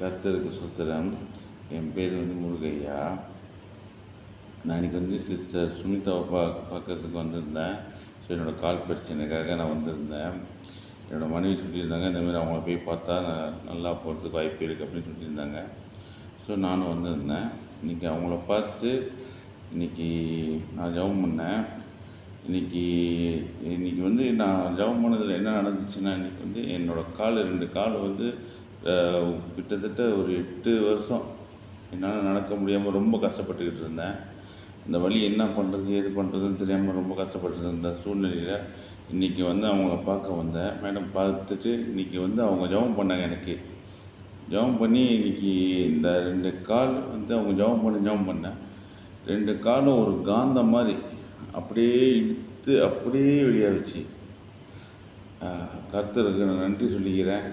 கர்த்தருக்கு சுஸ்திரம் என் பேர் வந்து முருகையா. நான் இன்றைக்கி வந்து சிஸ்டர் சுமிதாவை பா பார்க்கறதுக்கு வந்திருந்தேன். ஸோ என்னோடய கால் பிரச்சனைக்காக நான் வந்திருந்தேன். என்னோடய மனைவி சொல்லியிருந்தாங்க இந்தமாதிரி அவங்கள போய் பார்த்தா நான் நல்லா போகிறதுக்கு வாய்ப்பு இருக்குது அப்படின்னு சொல்லியிருந்தாங்க. ஸோ நானும் வந்திருந்தேன். இன்றைக்கி அவங்கள பார்த்து இன்றைக்கி நான் ஜெபம் பண்ணேன். இன்றைக்கி இன்றைக்கி வந்து நான் ஜெபம் பண்ணதில் என்ன நடந்துச்சுன்னா இன்றைக்கி வந்து என்னோடய கால் ரெண்டு கால் வந்து கிட்டத்தட்ட ஒரு எட்டு வருஷம் என்னால் நடக்க முடியாமல் ரொம்ப கஷ்டப்பட்டுக்கிட்டு இருந்தேன். இந்த வழி என்ன பண்ணுறது ஏது பண்ணுறதுன்னு தெரியாமல் ரொம்ப கஷ்டப்பட்டு இருந்த சூழ்நிலையில் இன்றைக்கி வந்து அவங்கள பார்க்க வந்தேன். மேடம் பார்த்துட்டு இன்றைக்கி வந்து அவங்க ஜெபம் பண்ணாங்க எனக்கு. ஜெபம் பண்ணி இன்றைக்கி இந்த ரெண்டு கால் வந்து அவங்க ஜெபம் பண்ணி ஜெபம் பண்ணேன். ரெண்டு காலும் ஒரு காந்தம் மாதிரி. அப்படியே இழுத்து அப்படியே வெளியாகிடுச்சு கர்த்தருக்கு நான் நன்றி சொல்லிக்கிறேன்.